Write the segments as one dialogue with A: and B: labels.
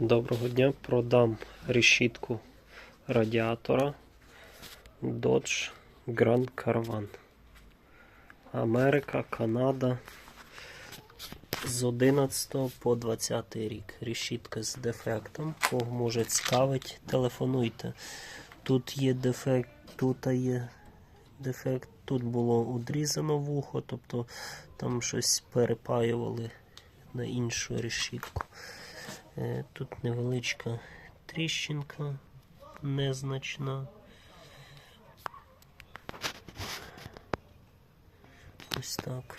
A: Доброго дня. Продам решітку радіатора Dodge Grand Caravan. Америка, Канада. З 11 по 20 рік. Решітка з дефектом. Кого може цікавить, телефонуйте. Тут є дефект, тут є дефект. Тут було удрізано вухо, тобто там щось перепаювали на іншу решітку. Е, Тут невеличка тріщинка, незначна. Ось так.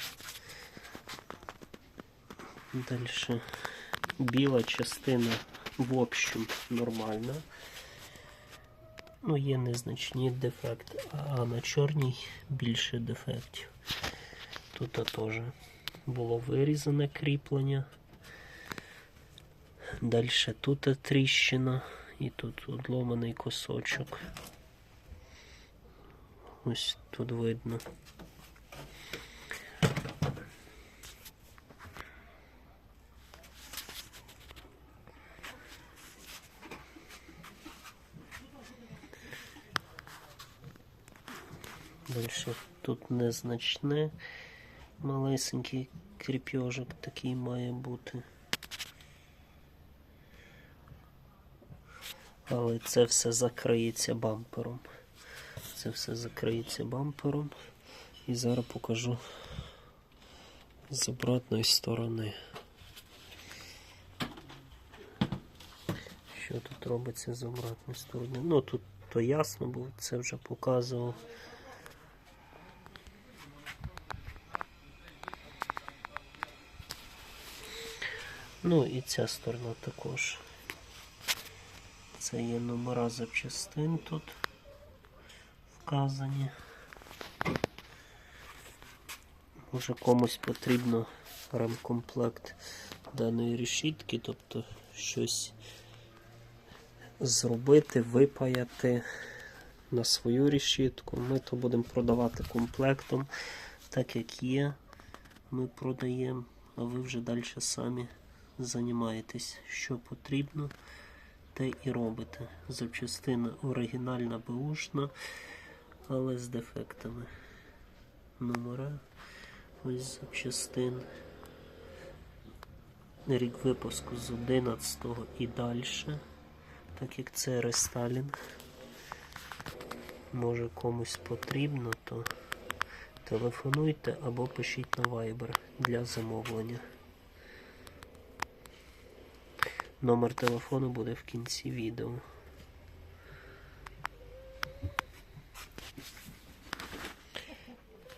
A: Далі біла частина в общем нормальна. Ну, є незначні дефекти, а на чорній більше дефектів. Тут теж було вирізане кріплення. Далі тут тріщина і тут одломаний кусочок. Ось тут видно. Далі тут незначне, малесенький кріпьожик такий має бути. Але це все закриється бампером. Це все закриється бампером. І зараз покажу з обратної сторони. Що тут робиться з обратної сторони? Ну тут то ясно, бо це вже показував. Ну і ця сторона також. Це є номера запчастин тут вказані. Може комусь потрібно ремкомплект даної решітки, тобто щось зробити, випаяти на свою решітку. Ми то будемо продавати комплектом, так як є. Ми продаємо, а ви вже далі самі займаєтесь, що потрібно те і робите. Запчастина оригінальна беушна, але з дефектами. Номера ось запчастин. Рік випуску з 11 і далі. Так як це рестайлінг. Може комусь потрібно, то телефонуйте або пишіть на Viber для замовлення. Номер телефону буде в кінці відео.